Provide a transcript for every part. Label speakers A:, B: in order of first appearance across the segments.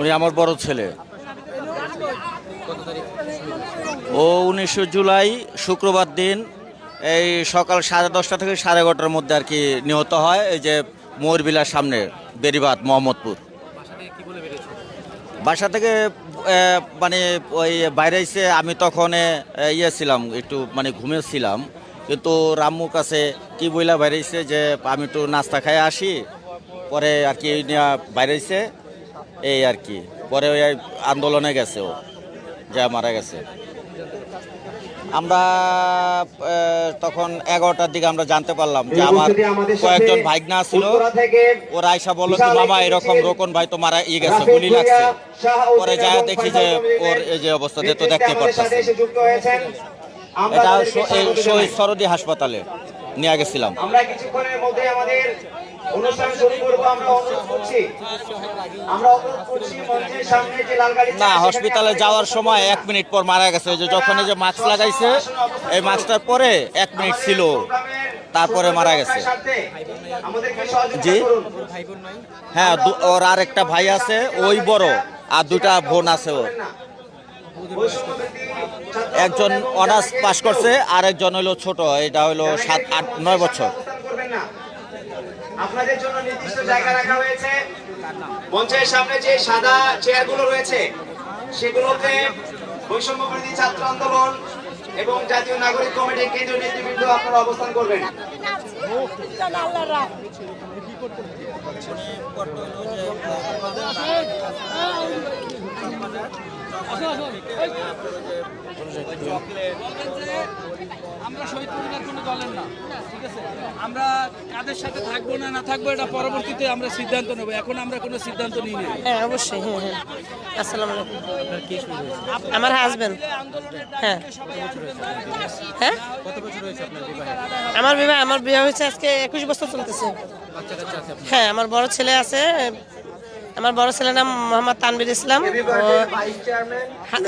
A: উনি আমার বড় ছেলে। ও উনিশশো জুলাই, শুক্রবার দিন, এই সকাল সাড়ে দশটা থেকে সাড়ে এগারোটার মধ্যে আর কি নিহত হয়। এই যে ময়ূরবিলার সামনে বেরিবাদ মোহাম্মদপুর। বাসা থেকে মানে ওই বাইরে এসে আমি তখন ইয়ে ছিলাম, একটু মানে ঘুমিয়েছিলাম কিন্তু রাম্মুর কাছে কি বইলা বাইরে যে, আমি একটু নাস্তা খাই আসি। পরে আর কি নিয়ে বাইরে এসে এই আর কি। পরে ওই আন্দোলনে গেছে ও যা মারা গেছে। আমরা তখন এগারোটার দিকে আমরা জানতে পারলাম যে আমার কয়েকজন ভাইগনা ছিল। ওরা আইসা বলল যে
B: বাবা
A: এরকম রোকন ভাই তো মারা ইয়ে গেছে গুলি লাগছে। পরে যা দেখি যে ওর এই যে অবস্থা যে তো দেখতে পারতেছি। এটা শহীদ সরদি হাসপাতালে নিয়ে গেছিলাম।
B: আমরা কিছুক্ষণের মধ্যে আমাদের
A: না, হসপিটালে যাওয়ার সময় এক মিনিট পর মারা গেছে। যে যখন যে মাস্ক লাগাইছে, এই মাস্কটার পরে এক মিনিট ছিল, তারপরে মারা গেছে। জি? হ্যাঁ ওর আর একটা ভাই আছে, ওই বড়, আর দুটা বোন আছে ওর। একজন অনার্স পাস করছে আর একজন হইল ছোট, এটা হইল সাত, আট, নয় বছর।
B: আপনাদের জন্য নির্দিষ্ট জায়গা রাখা হয়েছে। মঞ্চের সামনে যে সাদা চেয়ারগুলো রয়েছে, সেগুলোতে বৈষম্য বিরোধী ছাত্র আন্দোলন এবং জাতীয় নাগরিক কমিটির কেন্দ্রীয় নেতৃবৃন্দ আপনারা অবস্থান করবেন।
C: আমরা শহীদ পরিবার কোনো দলের না ঠিক আছে? আমরা কাদের সাথে থাকব না না থাকব এটা পরবর্তীতে আমরা সিদ্ধান্ত নেব। এখন আমরা কোনো সিদ্ধান্ত নিই না
D: হ্যাঁ অবশ্যই হ্যাঁ হ্যাঁ। আসসালামু আলাইকুম। আমার হাজবেন্ড হ্যাঁ। হ্যাঁ? আমার বিবাহ আমার বিবাহ হয়েছে আজকে একুশ বছর চলতেছে। হ্যাঁ আমার বড় ছেলে আছে আমার বড় ছেলের নাম মোহাম্মদ তানবির ইসলাম। ও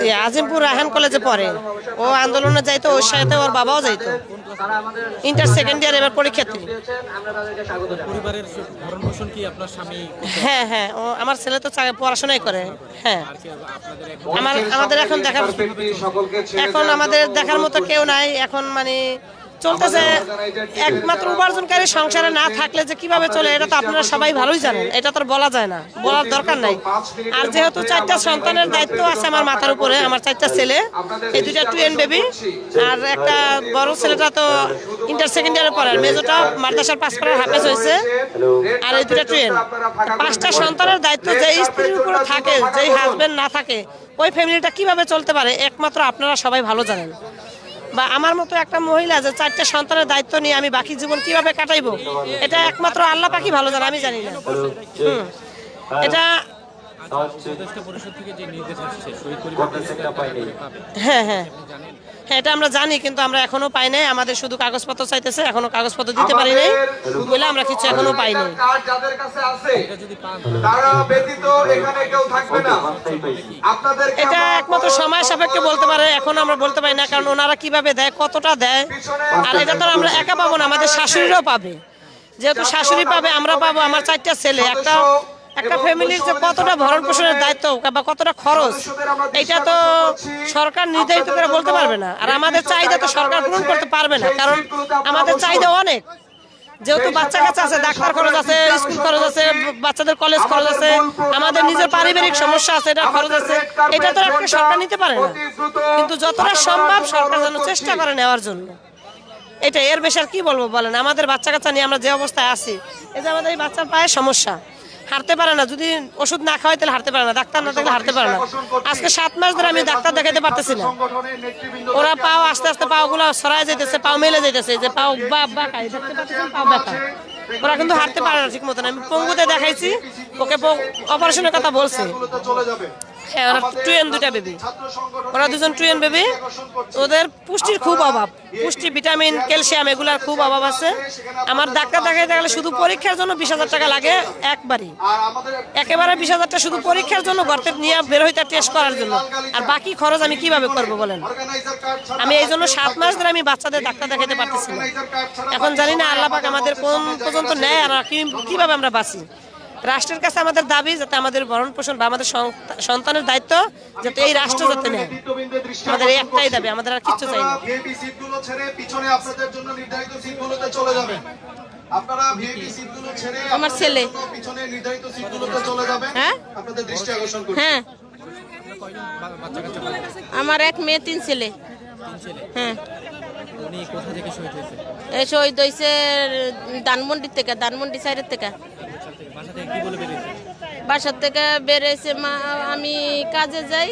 D: ইয়ে, আজিমপুর রাহান কলেজে পড়ে। ও আন্দোলনে যাইতো ওর সাথে ওর বাবাও যাইতো। ইন্টার সেকেন্ড ইয়ার এবার পরীক্ষার্থী।
E: পরিবারের ভরণ পোষণ কি আপনার স্বামী
D: হ্যাঁ হ্যাঁ ও আমার ছেলে তো পড়াশোনাই করে। হ্যাঁ। আমার আমাদের এখন দেখার এখন আমাদের দেখার মতো কেউ নাই। এখন মানে চলতেছে একমাত্র উপার্জনকারী সংসারে না থাকলে যে কীভাবে চলে এটা তো আপনারা সবাই ভালোই জানেন। এটা তো আর বলা যায় না বলার দরকার নাই। আর যেহেতু চারটা সন্তানের দায়িত্ব আছে আমার মাথার উপরে আমার চারটা ছেলে এই দুইটা টুয়েন বেবি আর একটা বড় ছেলেটা তো ইন্টার সেকেন্ড ইয়ারে পড়ে আর মেজোটা মাদ্রাসার পাস করার হাফেজ হয়েছে আর এই দুটা ট্রেন পাঁচটা সন্তানের দায়িত্ব যেই স্ত্রীর উপরে থাকে যেই হাজবেন্ড না থাকে ওই ফ্যামিলিটা কীভাবে চলতে পারে একমাত্র আপনারা সবাই ভালো জানেন। বা আমার মতো একটা মহিলা যে চারটে সন্তানের দায়িত্ব নিয়ে আমি বাকি জীবন কীভাবে কাটাইবো? এটা একমাত্র আল্লাহ পাখি ভালো জানে আমি জানি না। এটা
E: পরিবার
D: হ্যাঁ হ্যাঁ। হ্যাঁ এটা আমরা জানি কিন্তু আমরা এখনও পাই নাই। আমাদের শুধু কাগজপত্র চাইতেছে এখনও কাগজপত্র দিতে পারি নাই। বলে আমরা কিছু এখনও পাই নাই।
B: যাদের কাছে আছে তারা ব্যতীত এখানে কেউ থাকবে না। আপনাদের
D: এটা একমাত্র সময় সাপেক্ষে বলতে পারে এখন আমরা বলতে পারি না কারণ ওনারা কীভাবে দেয় কতটা দেয় আর এটা তো আমরা একা পাবো না আমাদের শাশুড়িরাও পাবে। যেহেতু শাশুড়ি পাবে আমরা পাবো আমার চারটা ছেলে একটা একটা ফ্যামিলির যে কতটা ভরণ পোষণের দায়িত্ব বা কতটা খরচ এটা তো সরকার নির্ধারিত করে বলতে পারবে না। আর আমাদের চাহিদা তো সরকার পূরণ করতে পারবে না কারণ আমাদের চাহিদা অনেক। যেহেতু বাচ্চা কাচ্চা আছে ডাক্তার খরচ আছে স্কুল খরচ আছে বাচ্চাদের কলেজ খরচ আছে আমাদের নিজের পারিবারিক সমস্যা আছে এটা খরচ আছে। এটা তো একটা সরকার নিতে পারে না। কিন্তু যতটা সম্ভব সরকার যেন চেষ্টা করে নেওয়ার জন্য। এটা এর বেশি আর কি বলব বলেন? আমাদের বাচ্চা কাচ্চা নিয়ে আমরা যে অবস্থায় আছি এই যে আমাদের এই বাচ্চার পায়ে সমস্যা। হারতে পারে না। যদি ওষুধ না খাওয়াই তাহলে হারতে পারে না। ডাক্তার না থাকলে হারতে পারে না। আজকে সাত মাস ধরে আমি ডাক্তার দেখাতে পারতেছি না। ওরা পাও আস্তে আস্তে পাও গুলো সরাই যেতেছে পাও মেলে যেতেছে যে পাও বা পাও ওরা কিন্তু হারতে পারে না ঠিক মতন আমি পঙ্গুতে দেখাইছি, ওকে অপারেশনের কথা বলছে। হ্যাঁ ওরা টুয়েন দুটা বেবি। ওরা দুজন টুয়েন বেবি। ওদের পুষ্টির খুব অভাব। পুষ্টি ভিটামিন ক্যালসিয়াম এগুলার খুব অভাব আছে। আমার ডাক্তার দেখাইতে গেলে শুধু পরীক্ষার জন্য বিশ হাজার টাকা লাগে একবারই।
B: আর
D: একেবারে বিশ হাজারটা শুধু পরীক্ষার জন্য গর্তে নিয়ে বের হইতে টেস্ট করার জন্য। আর বাকি খরচ আমি কীভাবে করব বলেন? আমি এই জন্য সাত মাস ধরে আমি বাচ্চাদের ডাক্তার দেখাতে পারতেছি এখন জানি না আল্লাহ আমাদের কোন পর্যন্ত নেয় আর কি- কীভাবে আমরা বাঁচি। রাষ্ট্রের কাছে আমাদের দাবি যাতে আমাদের ভরণ পোষণ বা আমাদের সন্তা- সন্তানের দায়িত্ব যাতে এই রাষ্ট্র যাতে নেয়। আমাদের এই একটাই দাবি আমাদের আর কিচ্ছু চাই না।
B: আপনারা ভিআইপি সিটগুলো ছেড়ে পিছনে আপনাদের জন্য নির্ধারিত সিটগুলোতে চলে যাবেন। আপনারা ভিআইপি সিটগুলো ছেড়ে
F: আমার ছেলে।
B: জন্য পিছনে নির্ধারিত সিটগুলোতে চলে যাবেন।
F: হ্যাঁ?
B: আপনাদের দৃষ্টি আকর্ষণ করছি।
F: হ্যাঁ। আমার এক মেয়ে তিন ছেলে। হ্যাঁ।
E: উনি কোথা থেকে শহীদ হয়েছে?
F: এই শহীদ হয়েছে ধানমন্ডির থেকে ধানমন্ডি সাইডের থেকে। বাসার থেকে বেরিয়েছে মা আমি কাজে যাই।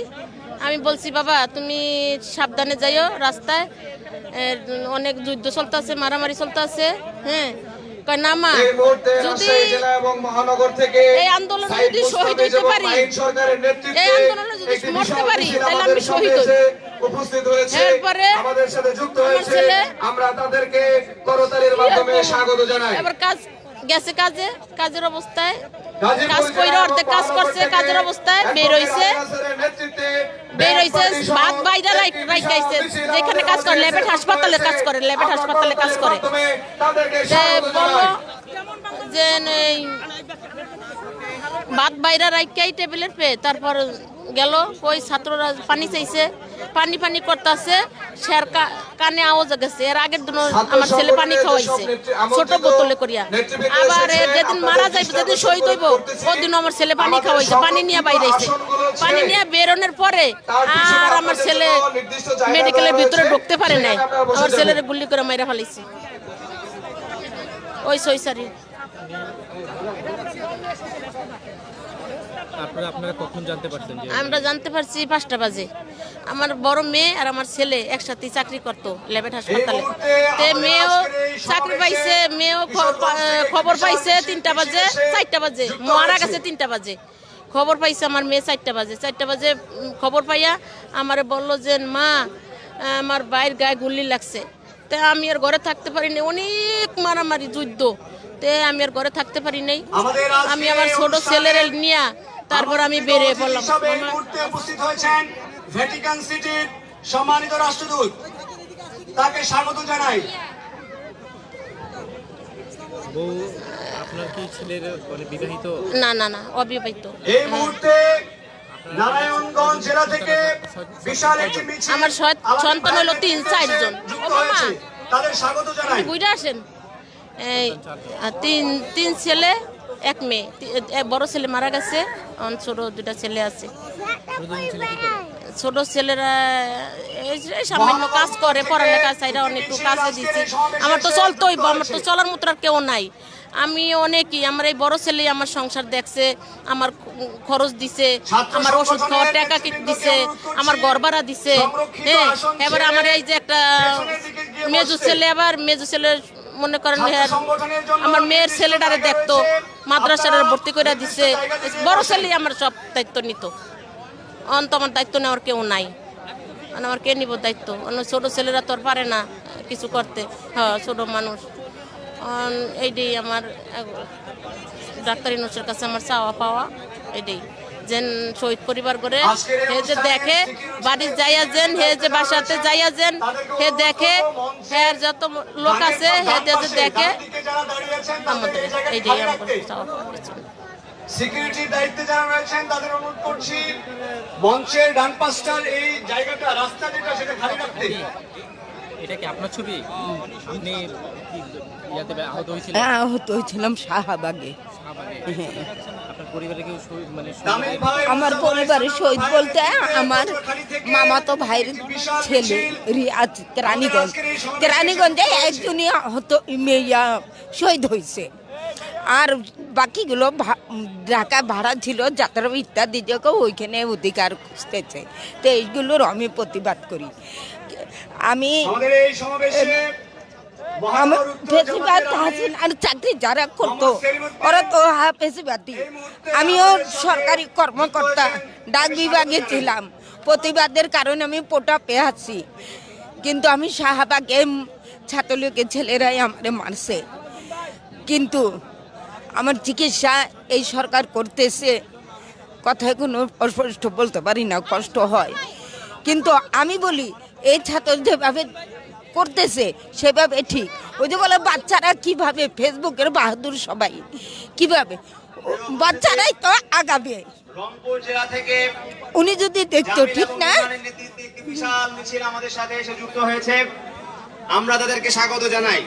F: আমি বলছি বাবা তুমি সাবধানে যাইও রাস্তায়। এর অনেক যুদ্ধ চলতেছে মারামারি চলতে আছে হ্যাঁ না মা
B: এই
F: যদি
B: রাজশাহী জেলা এবং মহানগর থেকে
F: এই আন্দোলনে যদি শহীদ হইতে পারি,
B: মাহিন সরকারের নেতৃত্বে
F: এই আন্দোলনে যদি মরতে পারি, তাহলে আমি শহীদ হই।
B: এসে উপস্থিত হয়েছে আমাদের সাথে যুক্ত হয়েছে। আমরা তাদেরকে করতালির মাধ্যমে স্বাগত জানাই।
F: এবার কাজ গেছে কাজে কাজের অবস্থায়। কাজ কইরা অর্ধেক কাজ করছে কাজের অবস্থায় বের হইছে।
B: নেতৃত্বে
F: বের হইছে ভাত বাইরা রাইখ রাইখাইছে যেখানে কাজ করে লেবেট হাসপাতালে কাজ করে লেবেট হাসপাতালে কাজ করে। যে
B: স্বাগত
F: বলল যে ভাত বাইরা রাইখাই টেবিলের পে তারপর গেল ওই ছাত্ররা পানি চাইছে পানি পানি করতেছে স্যার কা- কানে আওয়াজ গেছে। এর আগের দিন আমার ছেলে পানি খাওয়াইছে ছোট বোতলে করিয়া। আবার যেদিন মারা যাইবে যেদিন শহীদ হইব ওদিন আমার ছেলে পানি খাওয়াইছে পানি নিয়ে বাইরেছে পানি নিয়ে বেরোনোর পরে আর আমার ছেলে মেডিকেলের ভিতরে ঢুকতে পারে নাই। আমার ছেলের গুলি করে মাইরা ফেলাইছে। ওই সইসারি
E: তারপরে আপনারা কখন জানতে পারছেন যে
F: আমরা জানতে পারছি পাঁচটা বাজে। আমার বড় মেয়ে আর আমার ছেলে একসাথে চাকরি করতো লেবেট হাসপাতালে। তে মেয়েও চাকরি পাইছে মেয়েও খবর পাইছে তিনটা বাজে চারটা বাজে মারা গেছে তিনটা বাজে। খবর পাইছে আমার মেয়ে চারটা বাজে। চারটা বাজে খবর পাইয়া আমার বলল যে মা আমার বাইর গায়ে গুলি লাগছে। তে আমি আর ঘরে থাকতে পারিনি অনেক মারামারি যুদ্ধ। তে আমি আর ঘরে থাকতে পারি নাই। আমি আমার ছোট ছেলের নিয়ে তারপর আমি বেরিয়ে পড়লাম।
B: উপস্থিত হয়েছেন ভ্যাটিকান সিটির সম্মানিত রাষ্ট্রদূত। তাকে স্বাগত জানাই।
E: আপনার কি ছেলের মানে বিবাহিত?
F: না না না অবিবাহিত।
B: এই মুহূর্তে নারায়ণগঞ্জ জেলা থেকে বিশাল একটি মিছিল
F: আমার সন্তান হলো তিন,
B: থেকে
F: চারজন।
B: যুক্ত
F: ও বাবা।
B: তাদের স্বাগত জানাই।
F: বুঝে আসেন? এই তিন তিন ছেলে এক মেয়ে বড় ছেলে মারা গেছে ছোট দুটা ছেলে আছে। ছোট ছেলেরা সামান্য কাজ করে পড়ালেখা সাইডা অনেক কাজে দিছি আমার তো চলতোই, আমার তো চলার মতো আর কেউ নাই। আমি অনেকই, আমার এই বড় ছেলে আমার সংসার দেখছে, আমার খরচ দিছে, আমার ওষুধ খাওয়ার টাকা দিছে, আমার ভাড়া দিছে। হ্যাঁ এবার আমার এই যে একটা মেজু ছেলে, আবার মেজু ছেলে মনে করেন আমার মেয়ের ছেলেটারে দেখতো মাদ্রাসার ভর্তি করে দিছে। বড় ছেলে আমার সব দায়িত্ব নিত। অন্ত আমার দায়িত্ব নেওয়ার কেউ নাই। মানে আমার কে নিব দায়িত্ব? অন্য ছোট ছেলেরা তো আর পারে না কিছু করতে। হ্যাঁ ছোট মানুষ। এইটাই আমার ডাক্তারি নর্সের কাছে আমার চাওয়া পাওয়া এটাই যেন শহীদ পরিবার করে। হে যে দেখে বাড়ি যাইয়া যেন হে যে বাসাতে যাইয়া যেন হে দেখে হে যত লোক আছে হে যে দেখে আমাদের এইটাই আমার।
B: সিকিউরিটির দায়িত্বে যারা রয়েছেন তাদের অনুরোধ করছি মঞ্চের ডান পাশটার এই জায়গাটা রাস্তা যেটা সেটা খালি রাখতে।
E: এটা কি? আপনার ছবি? আপনি আহত হয়েছিলেন?
G: হ্যাঁ আহত হয়েছিলাম শাহবাগে।
E: শাহবাগে। পরিবারে কেউ মানে
G: আমার পরিবারের শহীদ বলতে আমার
B: থেকে
G: মামাতো ভাইয়ের ছেলে রিয়াজ কেরানীগঞ্জ
B: সমাবেশে
G: কেরানীগঞ্জে একজনই আহত মেয়া শহীদ হয়েছে আর বাকিগুলো ভা- ঢাকা ভাড়া ছিল যাত্রা ইত্যাদি জায়গা ওইখানে অধিকার খুঁজতেছে। তো এইগুলোর আমি প্রতিবাদ করি। আমি আমি বেশিরভাগ হাসিন আর চাকরি যারা করতো ওরা তো বেশিরভাগই
B: এই
G: আমিও সরকারি কর্মকর্তা। ডাক বিভাগে ছিলাম প্রতিবাদের কারণে আমি পোটা পেয়ে আছি কিন্তু আমি শাহবাগে ছাত্রলীগের ছেলেরাই আমারে মারছে কিন্তু আমার চিকিৎসা এই সরকার করতেছে কথায় কোনো অস্পষ্ট বলতে পারি না কষ্ট হয় কিন্তু আমি বলি এই ছাত্র যেভাবে করতেছে সেভাবে ঠিক। ওই যে বলে বাচ্চারা কীভাবে ফেসবুকের বাহাদুর সবাই? কীভাবে? বাচ্চারাই তো আগাবে।
H: রংপুর জেলা থেকে
G: উনি যদি দেখতো ঠিক না?
H: বিশাল মিছিল আমাদের সাথে এসে যুক্ত হয়েছে। আমরা তাদেরকে স্বাগত জানাই।